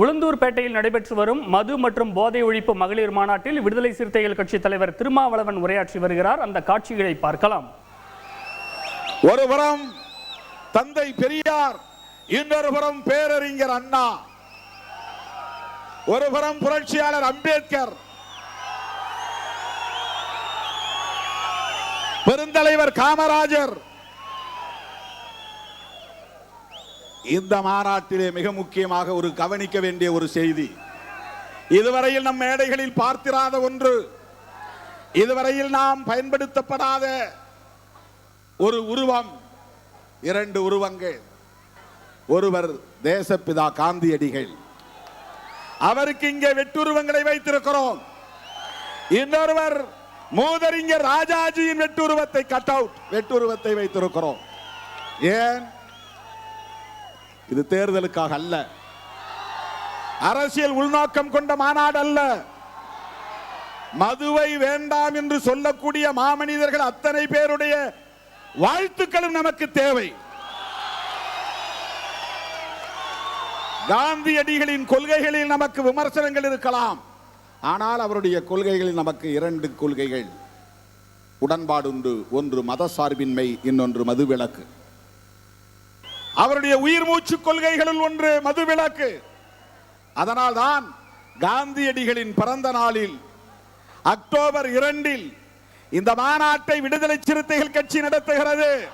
உளுந்தூர்பேட்டையில் நடைபெற்று வரும் மது மற்றும் போதை ஒழிப்பு மகளிர் மாநாட்டில் விடுதலை சிறுத்தைகள் கட்சி தலைவர் திருமாவளவன் உரையாற்றி வருகிறார். அந்த காட்சிகளை பார்க்கலாம். ஒருபுறம் தந்தை பெரியார் இன்னொருபுறம் பேரறிஞர் அண்ணா. ஒருபுறம் புரட்சியாளர் அம்பேத்கர். பெருந்தலைவர் காமராஜர். இந்த மாநாட்டிலே மிக முக்கியமாக ஒரு கவனிக்க வேண்டிய ஒரு செய்தி. இதுவரையில் நம் மேடைகளில் பார்த்திராத ஒன்று இதுவரையில் நாம் பயன்படுத்தப்படாத ஒரு உருவம் இரண்டு உருவங்கள். ஒருவர் தேசப்பிதா காந்தியடிகள். அவருக்கு இங்கே வெட்டுருவங்களை வைத்திருக்கிறோம். இன்னொருவர் மூதறிஞர் ராஜாஜியின் வெட்டுருவத்தை கட் அவுட் வெட்டுருவத்தை வைத்திருக்கிறோம். ஏன்? இது தேர்தலுக்காக அல்ல. அரசியல் உள்நோக்கம் கொண்ட மாநாடு அல்ல. மதுவை வேண்டாம் என்று சொல்லக்கூடிய மாமனிதர்கள் அத்தனை பேருடைய வாழ்த்துக்களும் நமக்கு தேவை. காந்தியடிகளின் கொள்கைகளில் நமக்கு விமர்சனங்கள் இருக்கலாம். ஆனால் அவருடைய கொள்கைகளில் நமக்கு இரண்டு கொள்கைகள். உடன்பாடுண்டு ஒன்று மத சார்பின்மை இன்னொன்று மதுவிலக்கு. அவருடைய உயிர் மூச்சு கொள்கைகளில் ஒன்று மதுவிலக்கு. அதனால்தான் காந்தியடிகளின் பிறந்த நாளில் அக்டோபர் இரண்டில் இந்த மாநாட்டை விடுதலை சிறுத்தைகள் கட்சி நடத்துகிறது.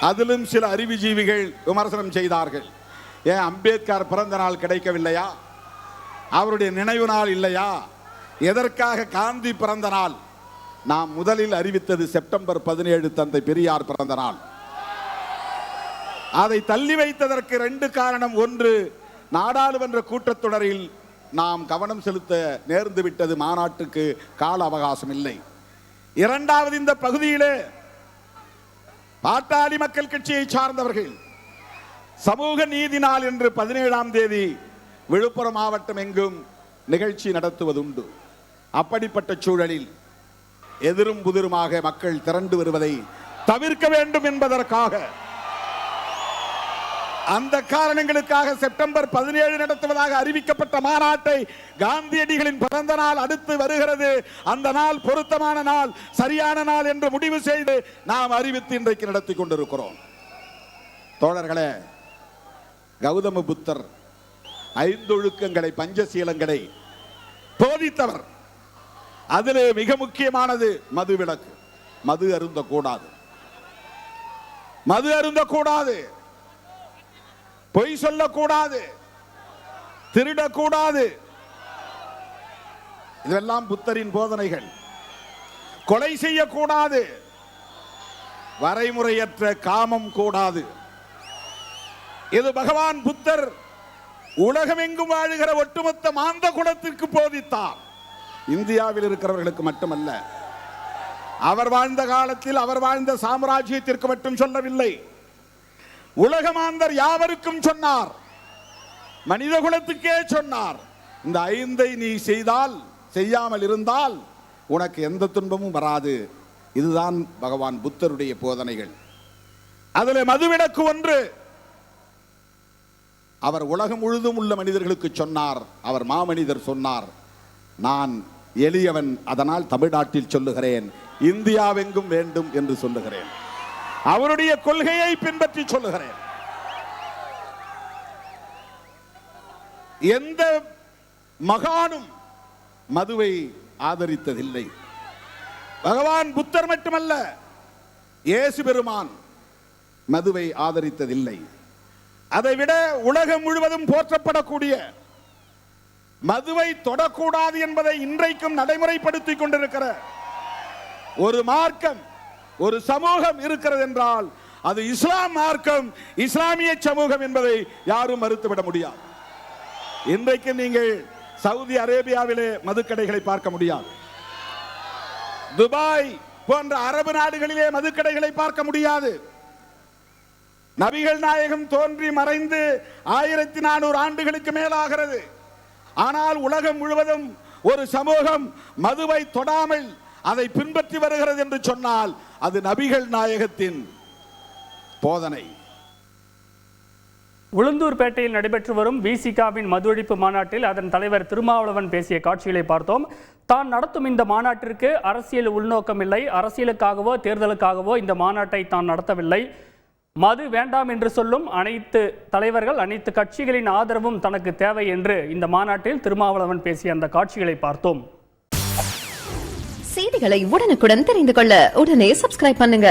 அதிலும் சில அறிவுஜீவிகள் விமர்சனம் செய்தார்கள். ஏன் அம்பேத்கர் பிறந்த நாள் கிடைக்கவில்லையா? அவருடைய நினைவு நாள் இல்லையா? எதற்காக காந்தி பிறந்த நாள்? நாம் முதலில் அறிவித்தது செப்டம்பர் பதினேழு தந்தை பெரியார் பிறந்த நாள். அதை தள்ளி வைத்ததற்கு ரெண்டு காரணம். ஒன்று நாடாளுமன்ற கூட்டத்தொடரில் நாம் கவனம் செலுத்த நேர்ந்து விட்டது மாநாட்டுக்கு கால அவகாசம் இல்லை. இரண்டாவது இந்த பகுதியிலே பாட்டாளி மக்கள் கட்சியை சார்ந்தவர்கள் சமூக நீதி நாள் என்று பதினேழாம் தேதி விழுப்புரம் மாவட்டம் எங்கும் நிகழ்ச்சி நடத்துவதுண்டு. அப்படிப்பட்ட சூழலில் எதிரும் புதிருமாக மக்கள் திரண்டு வருவதை தவிர்க்க வேண்டும் என்பதற்காக. அந்த காரணங்களுக்காக செப்டம்பர் பதினேழு நடத்துவதாக அறிவிக்கப்பட்ட மாநாட்டை காந்தியடிகளின் பிறந்த நாள் அடுத்து வருகிறது. அந்த நாள் பொருத்தமான நாள் சரியான நாள் என்று முடிவு செய்து நாம் அறிவித்து இன்றைக்கு நடத்தி கொண்டிருக்கிறோம். தோழர்களே கௌதம புத்தர் ஐந்தொழுக்கங்களை பஞ்சசீலங்களை போதித்தவர். அதில் மிக முக்கியமானது மது விளக்கு. மது அருந்தக்கூடாது மது அருந்தக்கூடாது பொய் சொல்லக்கூடாது. திருடக்கூடாது. இதெல்லாம் புத்தரின் போதனைகள். கொலை செய்யக்கூடாது. வரைமுறையற்ற காமம் கூடாது. இது பகவான் புத்தர் உலகமெங்கும் வாழுகிற ஒட்டுமொத்த மாந்த குலத்திற்கு போதித்தார். இந்தியாவில் இருக்கிறவர்களுக்கு மட்டுமல்ல அவர் வாழ்ந்த காலத்தில் அவர் வாழ்ந்த சாம்ராஜ்யத்திற்கு மட்டும் சொல்லவில்லை. உலகமாந்தர் யாவருக்கும் சொன்னார். மனித குலத்துக்கே சொன்னார். இந்த ஐந்தை நீ செய்தால் செய்யாமல் இருந்தால் உனக்கு எந்த துன்பமும் வராது. இதுதான் பகவான் புத்தருடைய போதனைகள். அதில் மதுவிலக்கு ஒன்று. அவர் உலகம் முழுதும் உள்ள மனிதர்களுக்கு சொன்னார். அவர் மாமனிதர் சொன்னார். நான் எளியவன் அதனால் தமிழ்நாட்டில் சொல்லுகிறேன் இந்தியாவெங்கும் வேண்டும் என்று சொல்லுகிறேன். அவருடைய கொள்கையை பின்பற்றி சொல்லுகிறேன். எந்த மகானும் மதுவை ஆதரித்ததில்லை. பகவான் புத்தர் மட்டுமல்ல இயேசு பெருமான் மதுவை ஆதரித்ததில்லை. அதைவிட உலகம் முழுவதும் போற்றப்படக்கூடிய மதுவை தொடக்கூடாது என்பதை இன்றைக்கும் நடைமுறைப்படுத்திக் கொண்டிருக்கிற ஒரு மார்க்கம் ஒரு சமூகம் இருக்கிறது என்றால் அது இஸ்லாம் மார்க்கம் இஸ்லாமிய சமூகம் என்பதை யாரும் மறுத்துவிட முடியாது. இன்றைக்கு நீங்கள் சவுதி அரேபியாவிலே மதுக்கடைகளை பார்க்க முடியாது. துபாய் போன்ற அரபு நாடுகளிலே மதுக்கடைகளை பார்க்க முடியாது. நபிகள் நாயகம் தோன்றி மறைந்து ஆயிரத்தி நானூறு ஆண்டுகளுக்கு மேலாகிறது. ஆனால் உலகம் முழுவதும் ஒரு சமூகம் மதுவை தொடாமல் அதை பின்பற்றி வருகிறது என்று சொன்னால் அது நபிகள் நாயகத்தின் போதனை. உளுந்தூர்பேட்டையில் நடைபெற்று வரும் விசிகாவின் மது ஒழிப்பு மாநாட்டில் அதன் தலைவர் திருமாவளவன் பேசிய காட்சிகளை பார்த்தோம். தான் நடத்தும் இந்த மாநாட்டிற்கு அரசியல் உள்நோக்கம் இல்லை அரசியலுக்காகவோ தேர்தலுக்காகவோ இந்த மாநாட்டை தான் நடத்தவில்லை. மது வேண்டாம் என்று சொல்லும் அனைத்து தலைவர்கள் அனைத்து கட்சிகளின் ஆதரவும் தனக்கு தேவை என்று இந்த மாநாட்டில் திருமாவளவன் பேசிய அந்த காட்சிகளை பார்த்தோம். செய்திகளை உடனுக்குடன் தெரிந்து கொள்ள உடனே சப்ஸ்கிரைப் பண்ணுங்க.